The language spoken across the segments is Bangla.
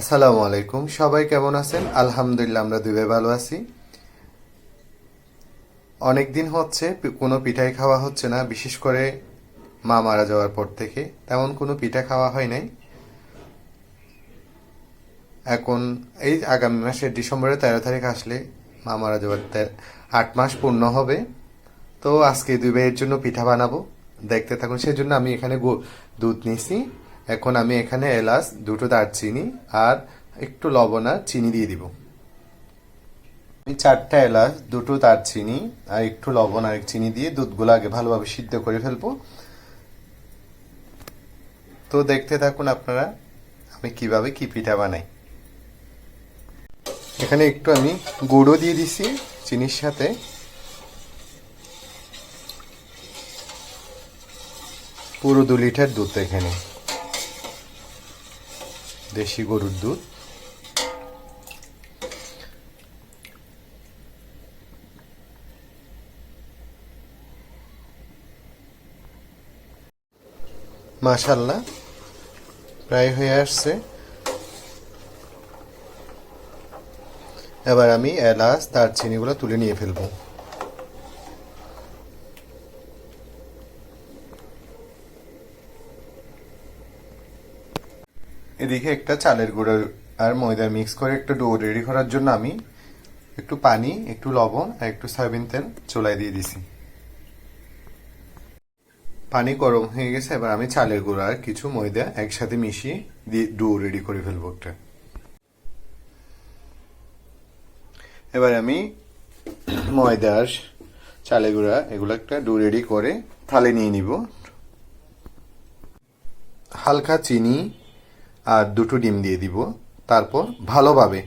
আসসালামু আলাইকুম। সবাই কেমন আছেন? আলহামদুলিল্লাহ, আমরা দুবে ভালো আছি। অনেক দিন হচ্ছে কোনো পিঠাই খাওয়া হচ্ছে না, বিশেষ করে মা মারা যাওয়ার পর থেকে। তেমন কোনো পিঠা খাওয়া হয় নাই। এখন এই আগামী মাসের ডিসেম্বরের তেরো তারিখ আসলে মা মারা যাওয়ার আট মাস পূর্ণ হবে। তো আজকে দুই ভাইয়ের জন্য পিঠা বানাবো। দেখতে থাকুন সেই জন্য আমি এখানে দুধ নিছি। এখন আমি এখানে এলাচ, দুটো দারচিনি আর একটু লবণ আর চিনি দিয়ে দিব। আমি চারটা এলাচ, দুটো দারচিনি আর একটু লবণ আর চিনি দিয়ে দুধগুলো আগে ভালোভাবে সিদ্ধ করে ফেলব। তো দেখতে থাকুন আপনারা, আমি কীভাবে কি পিঠা বানাই। এখানে একটু আমি গুঁড়ো দিয়ে দিছি চিনির সাথে। পুরো দু লিটার দুধ এখানে। দেশি গরুর দুধ। মাশাল্লাহ প্রায় হয়ে আসছে। এবার আমি এলাচ দারচিনিগুলো তুলে নিয়ে ফেলব। এদিকে একটা চালের গুঁড়ো আর ময়দা মিক্স করে একটা ডো রেডি করার জন্য আমি একটু পানি, একটু লবণ আর একটু সয়াবিন তেল চুলায় দিয়ে দিছি। পানি গরম হয়ে গেছে, এবার আমি চালের গুঁড়ো আর কিছু ময়দা একসাথে মিশিয়ে দিয়ে ডো রেডি করে ফেলব একটা। এবার আমি ময়দা চালের গুঁড়া এগুলো একটা ডো রেডি করে থালে নিয়ে নিব। হালকা চিনি আর দুটো ডিম দিয়ে দিব। তারপর ভালোভাবে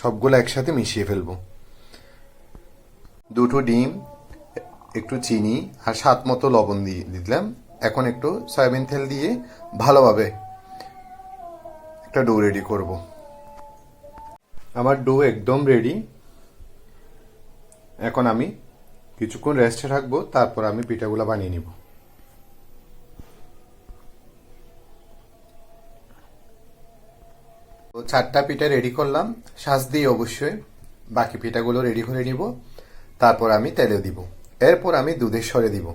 সবগুলো একসাথে মিশিয়ে ফেলব। দুটো ডিম, একটু চিনি আর স্বাদ মতো লবণ দিয়ে দিলাম। এখন একটু সয়াবিন তেল দিয়ে ভালোভাবে একটা ডো রেডি করব। আমার ডো একদম রেডি। এখন আমি কিছুক্ষণ রেস্টে রাখব, তারপর আমি পিঠাগুলো বানিয়ে নিব। তো চারটা পিঠা রেডি করলাম। শ্বাস দিয়ে অবশ্যই বাকি পিঠাগুলো রেডি করে নিব। তারপর আমি তেলে দিব। এরপর আমি দুধের সরে দিব।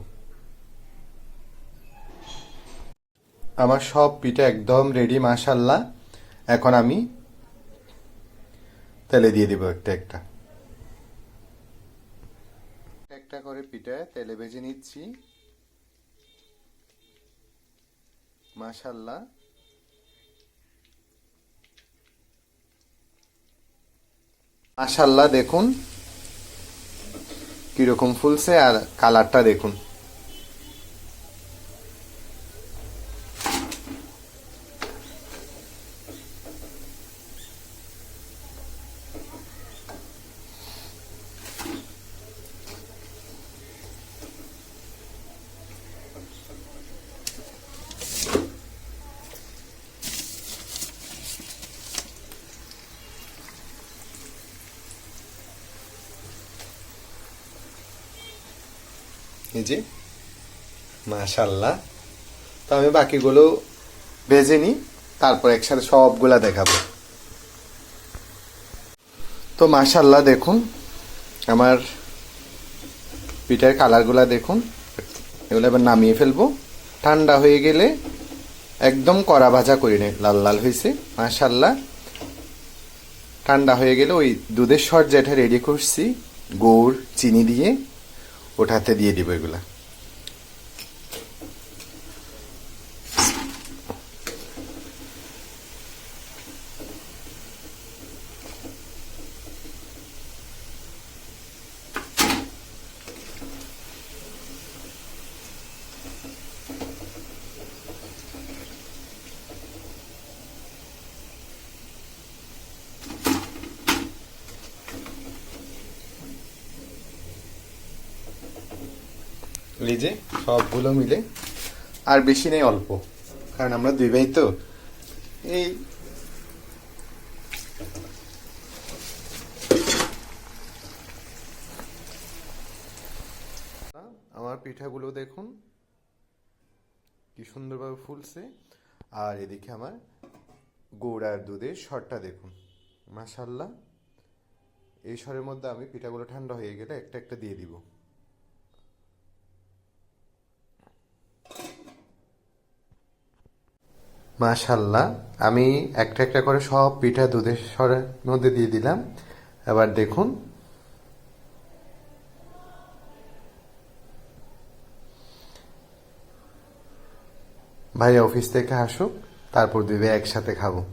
আমার সব পিঠা একদম রেডি মাশাল্লাহ এখন আমি তেলে দিয়ে দিব একটা একটা। একটা করে পিঠা তেলে ভেজে নিচ্ছি। মাশাল্লাহ মাশাল্লাহ দেখুন কীরকম ফুলছে আর কালারটা দেখুন। এই যে, মাশাল্লাহ। তো আমি বাকিগুলো ভেজে নিই, তারপর একসাথে সবগুলা দেখাবো। তো মাশাল্লাহ দেখুন, আমার পিঠার কালারগুলা দেখুন, এগুলো এবার নামিয়ে ফেলব। ঠান্ডা হয়ে গেলে একদম কড়া ভাজা করে নে লাল লাল হয়েছে, মাশাল্লাহ। ঠান্ডা হয়ে গেলে ওই দুধের সর যেটা রেডি করছি, গুড়, চিনি দিয়ে। ওঠাতে দিয়ে দিব এগুলা। যে সবগুলো মিলে। আর বেশি নেই, অল্প। কারণ আমরা দুই ভাই তো। এই আমার পিঠাগুলো দেখুন। কি সুন্দরভাবে ফুলছে। আর এদিকে আমার গুড় আর দুধের সরটা দেখুন। মাশাল্লাহ এই সরের মধ্যে আমি পিঠাগুলো ঠান্ডা হয়ে গেলে একটা একটা দিয়ে দিব। মাশাল্লাহ। আমি একটা একটা করে সব পিঠা দুধের সরের মধ্যে দিয়ে দিলাম। এবার দেখুন। ভাইয়া অফিস থেকে আসুক, তারপর দিবে একসাথে খাব।